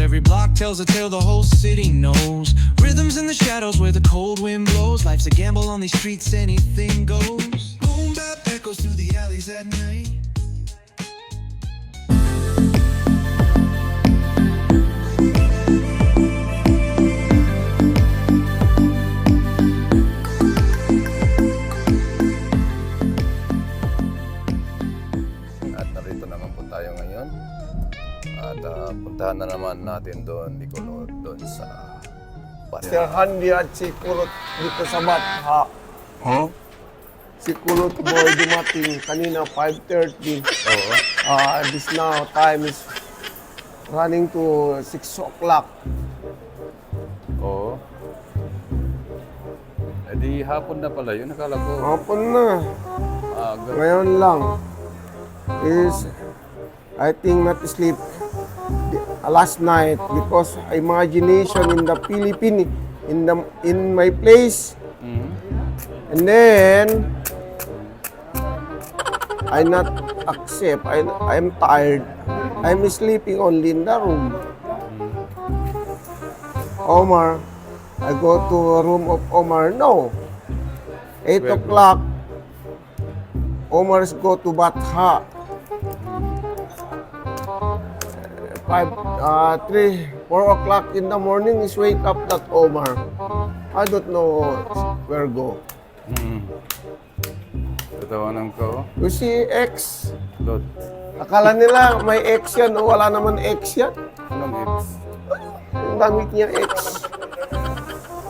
Every block tells a tale the whole city knows. Rhythms in the shadows where the cold wind blows. Life's a gamble on these streets, anything goes. Boom bap echoes through the alleys at night. Na naman natin doon, Nicolor, doon sa Sir Barya. Handy at si Kulot dito sa Batha. Huh? Si Kulot boy dumating kanina 5.30. Oo. Uh, this now time is running to 6 o'clock. Oo. Eh di hapon na pala yun. Nakala ko Hapon na. aga. Ngayon lang. Is I think not sleep the- last night because imagination in the Philippines in the in my place Mhm. And then, I not accept. I, I'm tired. I'm sleeping only in the room. Omar, I go to room of Omar. No. 8 Where? o'clock, Omar's go to Batha. Five, uh, three, four o'clock in the morning is wake up that Omar. I don't know where go. Mhm. Tatawanan ko. You see X, Lot. akala nila may X yan o wala naman X yan. Anong X? Ang damit niya X.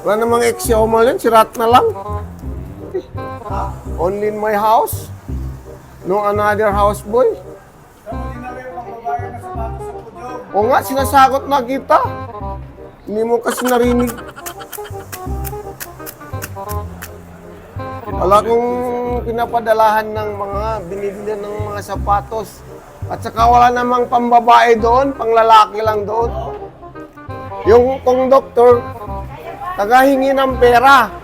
Wala namang X si Omar yan, si Rat na lang. Only in my house. No another house boy. O nga, sinasagot na kita. Hindi mo kasi narinig. Wala kong pinapadalahan ng mga binibili ng mga sapatos. At saka wala namang pambabae doon, panglalaki lang doon. Yung konduktor, tagahingi ng pera.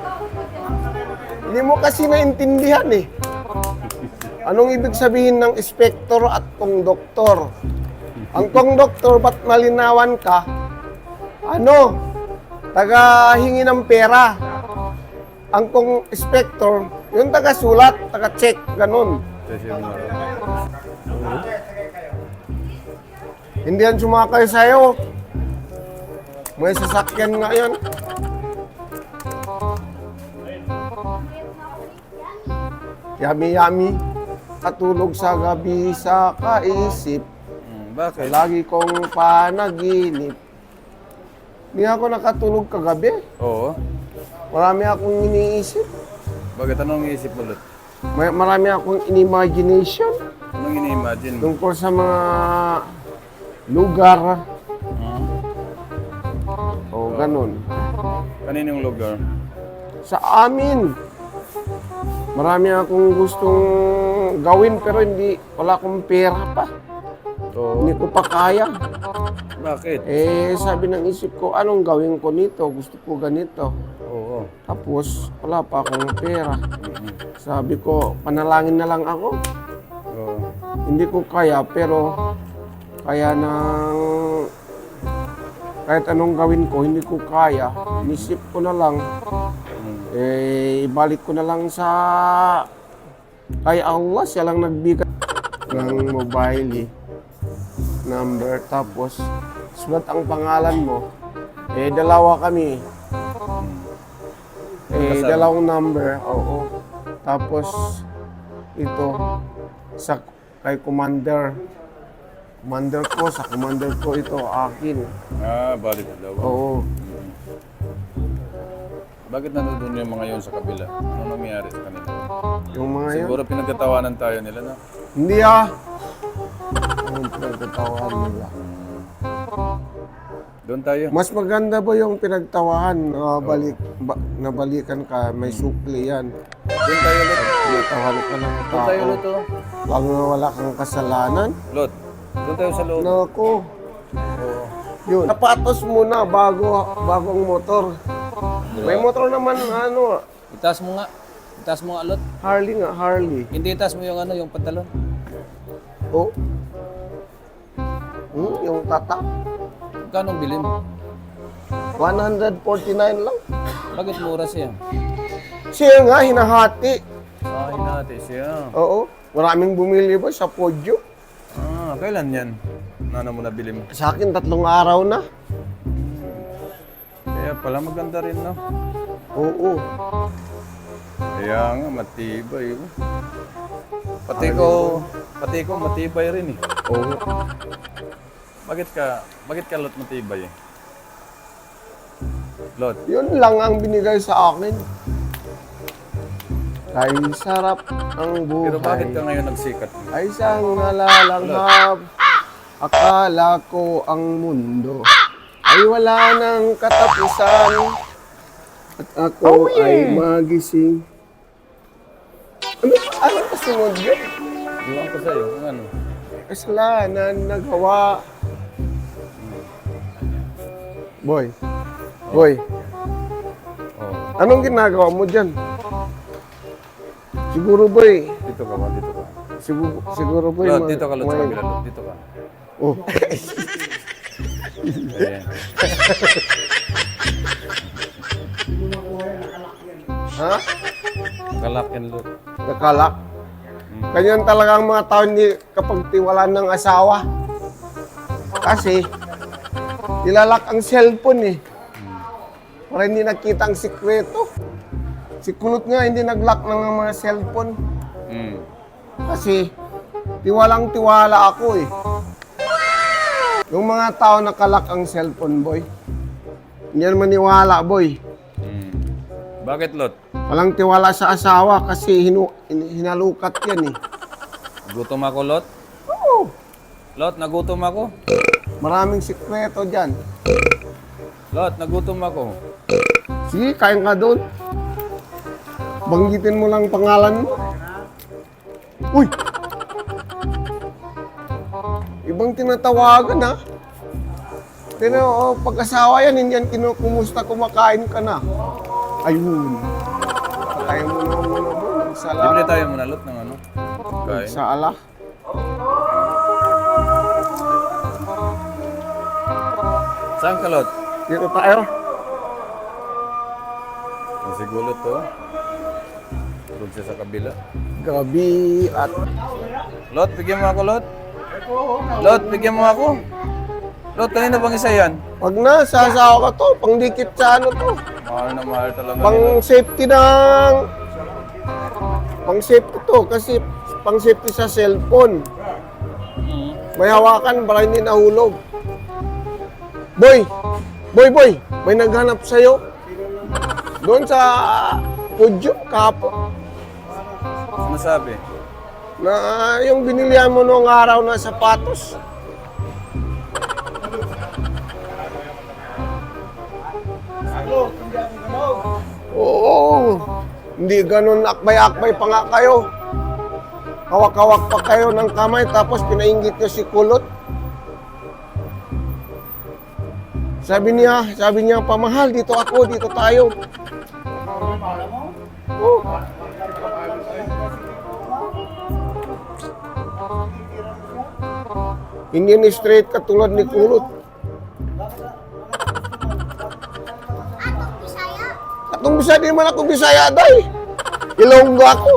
Hindi mo kasi naintindihan eh. Anong ibig sabihin ng inspector at konduktor? Ang konduktor, ba't malinawan ka? Ano? Taga-hingi ng pera. Ang kong inspector, yung taga-sulat, taga-check, ganun. Kasi yung mga... Hindi yan sumakay sa'yo. May sasakyan nga yan. Yami-yami. Katulog sa gabi sa kaisip. Bakit? Lagi kong panaginip. Hindi ako nakatulog kagabi. Oo. Marami akong iniisip. Bakit anong isip mo, Lot? May, marami akong inimagination Anong ini-imagine mo? tungkol sa mga lugar. Hmm? O ganun. Kaninong lugar? Sa amin, marami akong gustong gawin pero hindi, wala akong pera pa. Oo. Hindi ko pa kaya. Bakit? Eh, sabi ng isip ko, anong gawin ko nito? Gusto ko ganito. Oo. Tapos, wala pa akong pera. Sabi ko, panalangin na lang ako. Oo. Hindi ko kaya, pero kaya ng kahit anong gawin ko, hindi ko kaya. Inisip ko na lang, eh, ibalik ko na lang sa kay Allah. Siya lang nagbigay ng mobile eh, number. Tapos, sulat ang pangalan mo. Eh, dalawa kami. Eh, Kasal. dalawang number. Oo. Tapos, ito, sa kay commander. Commander ko, sa commander ko ito, akin. Ah, balik daw. Oo. Bakit nandun yung mga yun sa kabila? Ano nangyari sa kanila? Yung mga yun. Siguro pinagkatawanan tayo nila, no? Hindi ah. Pinagtawahan nila. Doon tayo. Mas maganda ba yung pinagtawahan na balik, ba, nabalikan ka, may sukli yan. Doon tayo, Lot. Pinagtawahan ka ng Doon tayo, tao. Lot, oh. Pag wala kang kasalanan, Lot. Doon tayo sa loob. Naku. Oo. Yun. Sapatos muna bago bago ang motor. May motor naman, ano, Itaas mo nga. Itaas mo nga, Lot. Harley nga, Harley. Hindi itaas mo yung ano, yung pantalon. Oh. Hmm, yung tatak. Ang bilhin mo? 149 lang. Bakit mura siya? Siya nga, hinahati. Ah, hinati siya. Oo. Maraming bumili ba sa podyo? Ah, kailan yan? Nano mo nabili mo? Sa akin, tatlong araw na. Kaya pala maganda rin, no? Oo. Kaya nga, matibay. oh. Pati ko, pati ko matibay rin eh. Oo. Bakit ka, bakit ka lot matibay eh? Lot, Yun lang ang binigay sa akin. Ay sarap ang buhay. pero bakit ka ngayon nagsikat? Ay siyang nalalanghap. Akala ko ang mundo ay wala nang katapusan. At ako ay magising. Ano ba? Ano pa sunod yun? Iwan ko sa'yo, ano? Kasalanan nagawa. Boy. Boy. Oh, Anong ginagawa mo dyan? Siguro boy. dito ka ba? Dito ka. Siguro, siguro boy. Ma- dito ka, Lot, sa may- kabila, Lot. Dito ka. Oh. Ayan. ha? Kalak yan, Lot. Nakalak. Ganyan talaga ang mga tao hindi kapag tiwalaan ng asawa. Kasi, nilalak ang cellphone eh. Para hindi nakita ang sikreto. Si Kulot nga hindi naglock ng mga cellphone. Mm. Kasi, tiwalang tiwala ako eh. Yung mga tao nakalak ang cellphone, boy. Hindi maniwala, boy. Mm. Bakit, Lot? Walang tiwala sa asawa kasi hinu- hin- hinalukat yan eh. Gutom ako, Lot? Oo. Lot, nagutom ako. Maraming sikreto dyan. Lot, nagutom ako. Sige, kain ka doon. Banggitin mo lang pangalan mo. Uy! Ibang tinatawagan ha. Pero oh, pag-asawa yan, hindi yan kinukumusta kumakain ka na. Ayun. Kaya mo na muna mo. Magsala. Bibili tayo muna, Lot, ng ano? Kain. Magsala. Saan ka, Lot? Dito tayo. Siguro to. Tulog siya sa kabila. Gabi at Lot, bigyan mo ako, Lot. Lot, bigyan mo ako. Lot, kanina bang isa yan? Wag na, sasawa ka to. Pangdikit sa ano to. Mahal na mahal talaga Pang nila. safety ng... Pang safety to. Kasi pang safety sa cellphone. May hawakan para hindi nahulog. Boy! Boy, boy! May naghanap sa'yo. Doon sa podium, kapo. Ano sabi? Na yung binilihan mo noong araw na sapatos. Oo. Hindi ganun akbay-akbay pa nga kayo. Hawak-hawak pa kayo ng kamay tapos pinainggit nyo si Kulot. Sabi niya, sabi niya, pamahal, dito ako, dito tayo. Oo. Hindi ni straight katulad ni Kulot. Atong Bisaya, di man ako Bisaya, day. Ilonggo ako.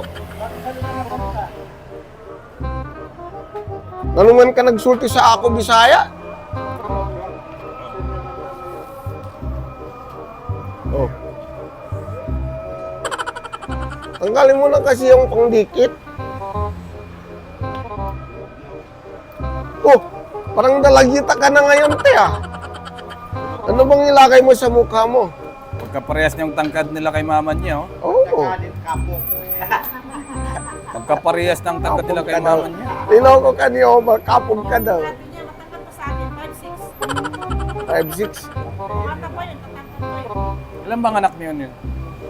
Ano man ka nagsulti sa ako, Bisaya? Tanggalin mo na kasi yung pangdikit. Oh, parang dalagita ka na ngayon, te ah. Ano bang ilagay mo sa mukha mo? Pagkaparehas niyang tangkad nila kay mama niya, oh. Oo. Pagkaparehas ng tangkad nila kay mama niya. Niloko ka ni Omar, kapog ka daw. Sabi niya, matangkad pa sa akin, 5'6". 5'6", Bata pa yun, matangkad pa yun. Ilan bang anak niyo niyo?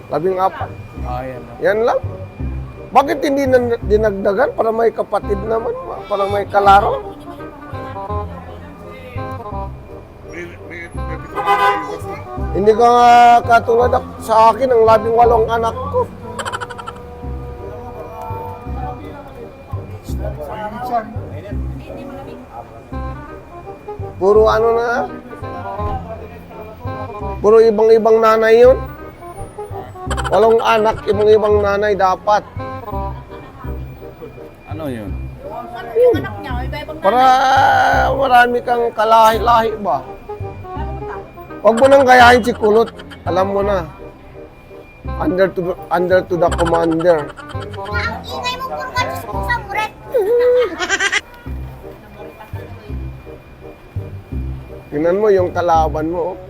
labing apat. Ah, yan. Yan lang. Bakit hindi na dinagdagan para may kapatid naman, para may kalaro? Hindi ka nga katulad sa akin, ang labing walong anak ko. Puro ano na? Puro ibang-ibang nanay yun. Walong anak, ibang-ibang nanay dapat. Ano yun? Ano yung anak niya? Iba-ibang Para marami kang kalahi-lahi ba? Huwag mo nang gayahin si Kulot. Alam mo na. Under to, under to the commander. Ang ingay mo puro ka Diyos mo sa muret. Tingnan mo yung kalaban mo. oh.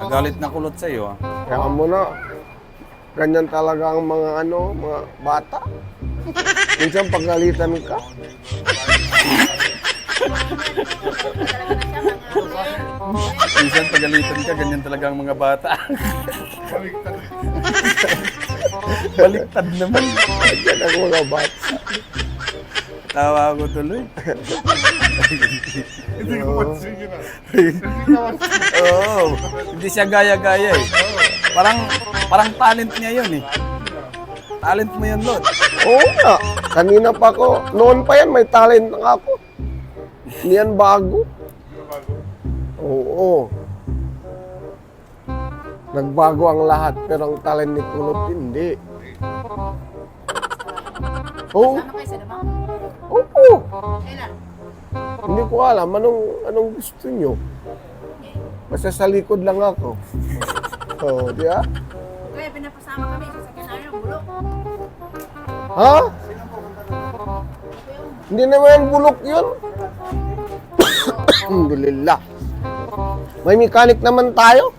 Nagalit na kulot sa'yo ah. Kaya mo na. Ganyan talaga ang mga ano, mga bata. Minsan pagalitan ka. Minsan pagalitan ka, ganyan talaga ang mga bata. Baliktad naman. Ganyan ang mga bata. Tawa ko tuloy. Oo. Hindi siya gaya-gaya eh. Parang parang talent niya yun eh. Talent mo yun, Lord. Oo nga. Kanina pa ako. Noon pa yan, may talent na ako. Hindi yan bago. Oo. Nagbago ang lahat, pero ang talent ni Kulot hindi. Oo. Ano kayo sa naman? Oo. Kailan? Hindi ko alam anong anong gusto nyo. Basta sa likod lang ako. Oo, di ba? Kaya pinapasama kami sa sakyan namin ng bulok. Ha? Hindi naman bulok yun. Alhamdulillah. May mechanic naman tayo.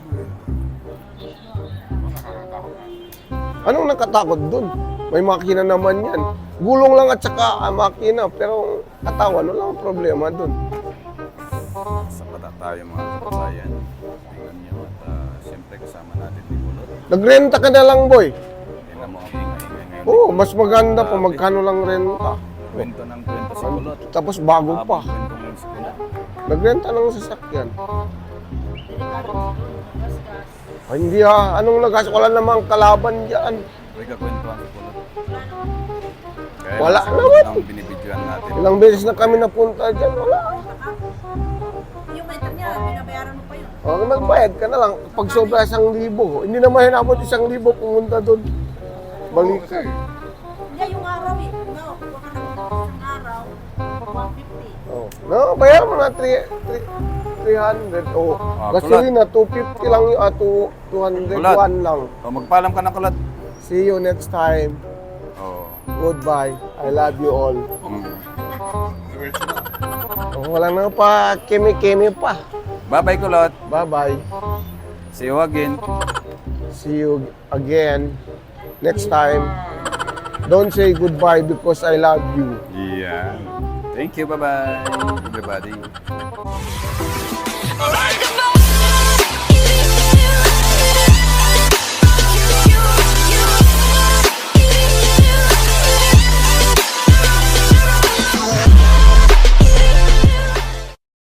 Anong nakatakot dun? May makina naman yan. Gulong lang at saka ah, makina, pero katawan, wala ang problema dun. Sa bata tayo mga kababayan. Tingnan nyo at ah, siyempre kasama natin ni Kulot. Nagrenta ka na lang, boy. Tingnan mo ang ingay-ingay ngayon. Oo, mas maganda pa magkano lang renta. Kwento ng kwento si Kulot. Tapos bago pa. Habang kwento ng si Kulot. Nagrenta ng sasakyan. Ay, hindi ha. Anong nagas? Wala namang kalaban dyan. May kakwentuhan si Kulot. Kaya Wala nasa naman. Ang binibidyoan natin. Ilang beses na kami napunta dyan. Wala. Yung mentor niya, binabayaran mo pa yun. O, magbayad ka na lang. Pag sobra isang libo. Hindi naman hinabot isang libo pumunta doon. Balik ka. Hindi, yung araw eh. No, kuha ka ng isang araw, 150. Oh. No, bayar mo na 3, 300. Oh, Ah, gasolina 250 lang yung ah, two- 200 Kulat. one lang. O, magpaalam ka na Kulot. See you next time. Oo. Goodbye. I love you all. Mm. Oh, wala na pa kemi-kemi pa. Bye-bye Kulot. Bye-bye. See you again. See you again next time. Don't say goodbye because I love you. Yeah. Thank you. Bye-bye, everybody.